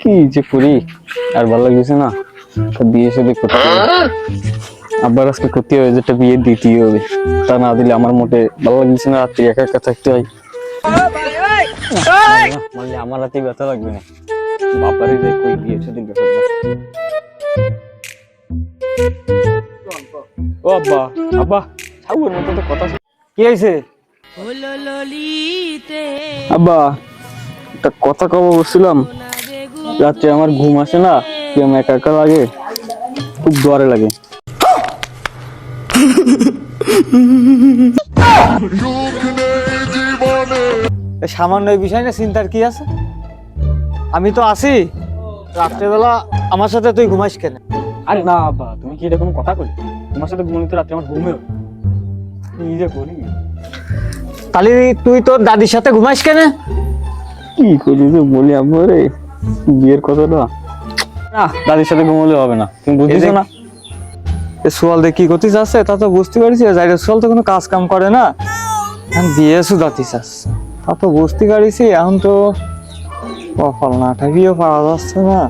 কি যে করি? আর ভালো লাগছে না? বিয়ে সাথে করতে আবার আজকে করতে হবে যেটা বিয়ে দিতেই হবে। তা না দিলে আমার মোটে ভালো লাগছে না রাত্রি একা একা থাকতে হয়। মানে আমার রাতে ব্যথা লাগবে না। বাপারে যাই কই বিয়ে সাথে না। ও আব্বা আব্বা ছাগল মতো তো কথা কি হয়েছে? আব্বা একটা কথা কব বলছিলাম। রাত্রে আমার ঘুম আসে না কেমন আমার একা একা লাগে খুব ডরে লাগে। সামান্য বিষয় না চিন্তার কি আছে? আমি তো আছি রাত্রেবেলা আমার সাথে তুই ঘুমাইস কেন? আরে না বাবা তুমি কি এরকম কথা করি তোমার সাথে ঘুমনি তো রাত্রে আমার ঘুমেও। কি যে করি তাহলে তুই তোর দাদির সাথে ঘুমাইস কেন? কি করি বলি আব্বা রে? বিয়ের কথাটা না? দাদির সাথে ঘুমলে হবে না। তুমি বুঝতেছো না? এ সোয়াল দিয়ে কি করতে চাচ্ছে? তা তো বুঝতে পারছি। যাইরে সোয়াল তো কোনো কাজ কাম করে না। এখন বিয়ে সুদাতে চাচ্ছে। তা তো বুঝতে পারিছি। এখন তো কপাল না ঠাকিও পারা যাচ্ছে না।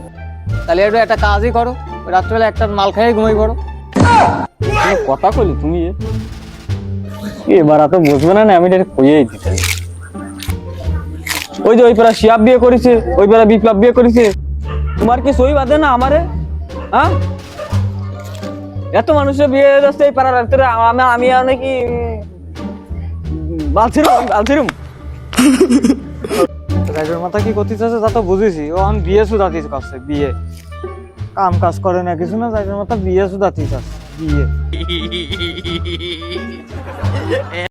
তাহলে একটু একটা কাজই করো। রাত্রেবেলা একটা মাল খাইয়ে ঘুমাই পড়ো। কথা কলি তুমি? এবার এত বুঝবে না না আমি এটা কইয়েই দিতে। ওই যে ওই পারা শিয়াব বিয়ে করেছে, ওই পারা বিপ্লব বিয়ে করেছে। তোমার কি সই বাদে না আমারে? হ্যাঁ? এত মানুষের বিয়ে যাচ্ছে এই পাড়ার আমি আমি মাথা কি করতে চাচ্ছে তা তো বুঝেছি। ও এখন বিয়ে সুদাতে চাচ্ছে বিয়ে। কাম কাজ করে না কিছু না রাইডের মাথা বিয়ে সুদাতে চাচ্ছে বিয়ে।